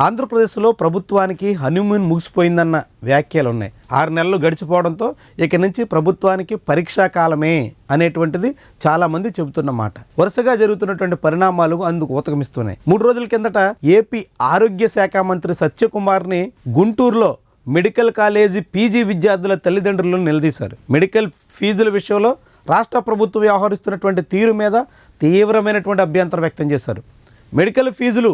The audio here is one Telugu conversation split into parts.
ఆంధ్రప్రదేశ్లో ప్రభుత్వానికి హనీమూన్ ముగిసిపోయిందన్న వ్యాఖ్యలు ఉన్నాయి ఆరు నెలలు గడిచిపోవడంతో ఇక నుంచి ప్రభుత్వానికి పరీక్షా కాలమే అనేటువంటిది చాలామంది చెబుతున్నమాట వరుసగా జరుగుతున్నటువంటి పరిణామాలు అందుకు ఊతకమిస్తున్నాయి మూడు రోజుల కిందట ఏపీ ఆరోగ్య శాఖ మంత్రి సత్యకుమార్ని గుంటూరులో మెడికల్ కాలేజీ పీజీ విద్యార్థుల తల్లిదండ్రులను నిలదీశారు. మెడికల్ ఫీజుల విషయంలో రాష్ట్ర ప్రభుత్వం వ్యవహరిస్తున్నటువంటి తీరు మీద తీవ్రమైనటువంటి అభ్యంతరం వ్యక్తం చేశారు. మెడికల్ ఫీజులు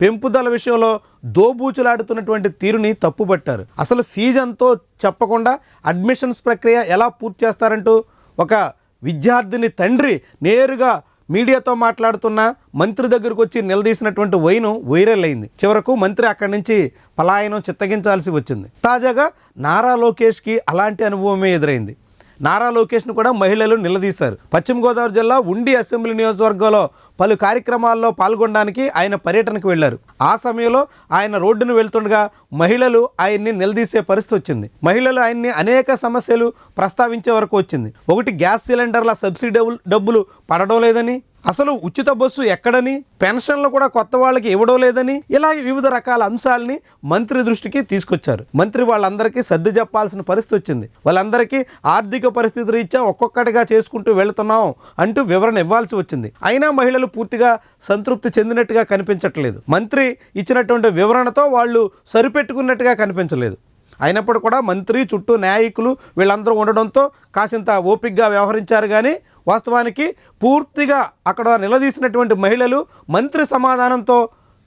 పెంపుదల విషయంలో దోబూచులాడుతున్నటువంటి తీరుని తప్పుపట్టారు అసలు ఫీజు ఎంతో చెప్పకుండా అడ్మిషన్స్ ప్రక్రియ ఎలా పూర్తి చేస్తారంటూ ఒక విద్యార్థిని తండ్రి నేరుగా మీడియాతో మాట్లాడుతున్న మంత్రి దగ్గరకు వచ్చి నిలదీసినటువంటి వైను వైరల్ అయింది. చివరకు మంత్రి అక్కడి నుంచి పలాయనం చిత్తగించాల్సి వచ్చింది. తాజాగా నారా లోకేష్కి అలాంటి అనుభవమే ఎదురైంది. నారా లోకేష్ను కూడా మహిళలు నిలదీశారు. పశ్చిమ గోదావరి జిల్లా ఉండి అసెంబ్లీ నియోజకవర్గంలో పలు కార్యక్రమాల్లో పాల్గొనడానికి ఆయన పర్యటనకు వెళ్ళారు ఆ సమయంలో ఆయన రోడ్డును వెళ్తుండగా మహిళలు ఆయన్ని నిలదీసే పరిస్థితి వచ్చింది. మహిళలు ఆయన్ని అనేక సమస్యలు ప్రస్తావించే వరకు వచ్చింది. ఒకటి గ్యాస్ సిలిండర్ల సబ్సిడీ డబ్బులు- డబ్బులు పడడం లేదని అసలు ఉచిత బస్సు ఎక్కడని పెన్షన్లు కూడా కొత్త వాళ్ళకి ఇవ్వడం లేదని ఇలా వివిధ రకాల అంశాలని మంత్రి దృష్టికి తీసుకొచ్చారు. మంత్రి వాళ్ళందరికీ సర్ది చెప్పాల్సిన పరిస్థితి వచ్చింది. వాళ్ళందరికీ ఆర్థిక పరిస్థితి రీత్యా ఒక్కొక్కటిగా చేసుకుంటూ వెళుతున్నాం అంటూ వివరణ ఇవ్వాల్సి వచ్చింది. అయినా మహిళలు పూర్తిగా సంతృప్తి చెందినట్టుగా కనిపించట్లేదు. మంత్రి ఇచ్చినటువంటి వివరణతో వాళ్ళు సరిపెట్టుకున్నట్టుగా కనిపించలేదు. అయినప్పుడు కూడా మంత్రి చుట్టూ నాయకులు వీళ్ళందరూ ఉండడంతో కాసింత ఓపిక్గా వ్యవహరించారు కానీ వాస్తవానికి పూర్తిగా అక్కడ నిలదీసినటువంటి మహిళలు మంత్రి సమాధానంతో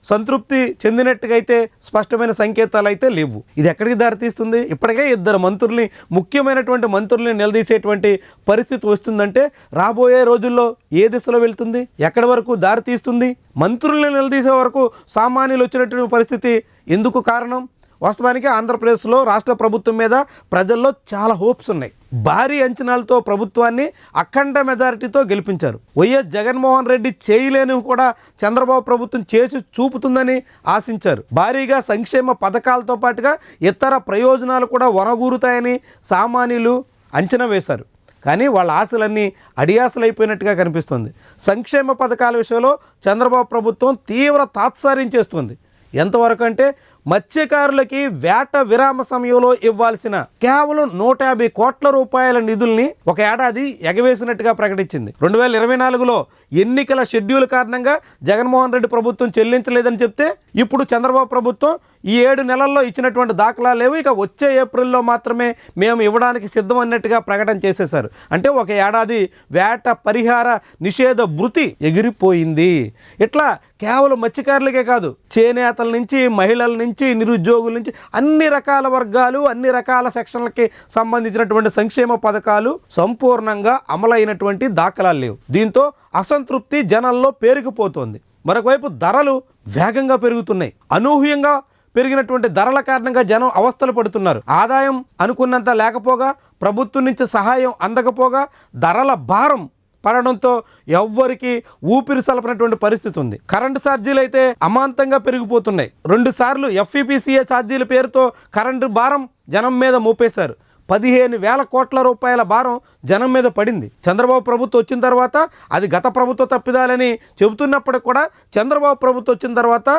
సంతృప్తి చెందినట్టుగా అయితే స్పష్టమైన సంకేతాలు అయితే లేవు. ఇది ఎక్కడికి దారితీస్తుంది? ఇప్పటికే ఇద్దరు మంత్రుల్ని ముఖ్యమైనటువంటి మంత్రుల్ని నిలదీసేటువంటి పరిస్థితి వస్తుందంటే రాబోయే రోజుల్లో ఏ దిశలో వెళ్తుంది? ఎక్కడి వరకు దారితీస్తుంది? మంత్రుల్ని నిలదీసే వరకు సామాన్యులు వచ్చినటువంటి పరిస్థితి ఎందుకు కారణం? వాస్తవానికి ఆంధ్రప్రదేశ్లో రాష్ట్ర ప్రభుత్వం మీద ప్రజల్లో చాలా హోప్స్ ఉన్నాయి. భారీ అంచనాలతో ప్రభుత్వాన్ని అఖండ మెజారిటీతో గెలిపించారు. వైఎస్ జగన్మోహన్ రెడ్డి చేయలేనివి కూడా చంద్రబాబు ప్రభుత్వం చేసి చూపుతుందని ఆశించారు. భారీగా సంక్షేమ పథకాలతో పాటుగా ఇతర ప్రయోజనాలు కూడా వనగూరుతాయని సామాన్యులు అంచనా వేశారు. కానీ వాళ్ళ ఆశలన్నీ అడియాసలైపోయినట్టుగా కనిపిస్తుంది. సంక్షేమ పథకాల విషయంలో చంద్రబాబు ప్రభుత్వం తీవ్ర తాత్సార్యం చేస్తుంది. ఎంతవరకు అంటే మత్స్యకారులకి వేట విరామ సమయంలో ఇవ్వాల్సిన కేవలం నూట యాభై కోట్ల రూపాయల నిధుల్ని ఒక ఏడాది ఎగవేసినట్టుగా ప్రకటించింది. రెండు వేల ఇరవై నాలుగులో ఎన్నికల షెడ్యూల్ కారణంగా జగన్మోహన్ రెడ్డి ప్రభుత్వం చెల్లించలేదని చెప్తే ఇప్పుడు చంద్రబాబు ప్రభుత్వం ఈ ఏడు నెలల్లో ఇచ్చినటువంటి దాఖలాలు లేవు. ఇక వచ్చే ఏప్రిల్లో మాత్రమే మేము ఇవ్వడానికి సిద్ధం అన్నట్టుగా ప్రకటన చేసేశారు. అంటే ఒక ఏడాది వేట పరిహార నిషేధ భృతి ఎగిరిపోయింది. ఇట్లా కేవలం మత్స్యకారులకే కాదు చేనేతల నుంచి మహిళల నుంచి నిరుద్యోగుల నుంచి అన్ని రకాల వర్గాలు అన్ని రకాల సెక్షన్లకి సంబంధించినటువంటి సంక్షేమ పథకాలు సంపూర్ణంగా అమలైనటువంటి దాఖలాలు లేవు. దీంతో అసంతృప్తి జనాల్లో పేరుకుపోతోంది. మరొకవైపు ధరలు వేగంగా పెరుగుతున్నాయి. అనూహ్యంగా పెరిగినటువంటి ధరల కారణంగా జనం అవస్థలు పడుతున్నారు. ఆదాయం అనుకున్నంత లేకపోగా ప్రభుత్వం నుంచి సహాయం అందకపోగా ధరల భారం పడడంతో ఎవ్వరికి ఊపిరి సలపనటువంటి పరిస్థితి ఉంది. కరెంటు ఛార్జీలు అయితే అమాంతంగా పెరిగిపోతున్నాయి. రెండు సార్లు ఎఫ్ఈపిసిఏ ఛార్జీల పేరుతో కరెంటు భారం జనం మీద మోపేశారు. పదిహేను వేల కోట్ల రూపాయల భారం జనం మీద పడింది. చంద్రబాబు ప్రభుత్వం వచ్చిన తర్వాత అది గత ప్రభుత్వ తప్పిదాలని చెబుతున్నప్పటికి కూడా చంద్రబాబు ప్రభుత్వం వచ్చిన తర్వాత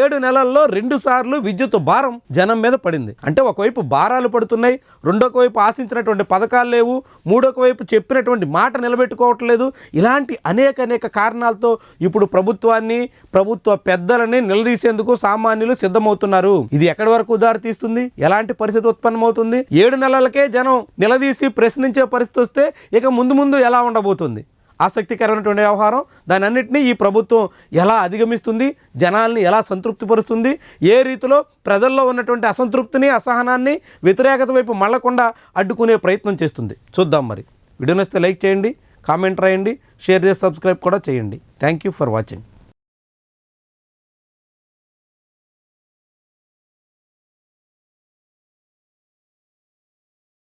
ఏడు నెలల్లో రెండు సార్లు విద్యుత్ భారం జనం మీద పడింది. అంటే ఒకవైపు భారాలు పడుతున్నాయి రెండొక వైపు ఆశించినటువంటి పథకాలు లేవు మూడొక వైపు చెప్పినటువంటి మాట నిలబెట్టుకోవట్లేదు. ఇలాంటి అనేక అనేక కారణాలతో ఇప్పుడు ప్రభుత్వాన్ని ప్రభుత్వ పెద్దలని నిలదీసేందుకు సామాన్యులు సిద్ధమవుతున్నారు. ఇది ఎక్కడి వరకు దారి తీస్తుంది ఎలాంటి పరిస్థితి ఉత్పన్నమవుతుంది? ఏడు నెలలకి జనం నిలదీసి ప్రశ్నించే పరిస్థితి వస్తే ఇక ముందు ముందు ఎలా ఉండబోతుంది? ఆసక్తికరమైనటువంటి వ్యవహారం. దాని అన్నింటినీ ఈ ప్రభుత్వం ఎలా అధిగమిస్తుంది? జనాల్ని ఎలా సంతృప్తిపరుస్తుంది? ఏ రీతిలో ప్రజల్లో ఉన్నటువంటి అసంతృప్తిని అసహనాన్ని వ్యతిరేకత వైపు మళ్ళకుండా అడ్డుకునే ప్రయత్నం చేస్తుంది? చూద్దాం మరి. వీడియో నచ్చితే లైక్ చేయండి కామెంట్ రాయండి షేర్ చేసి సబ్స్క్రైబ్ కూడా చేయండి. Thank you for watching.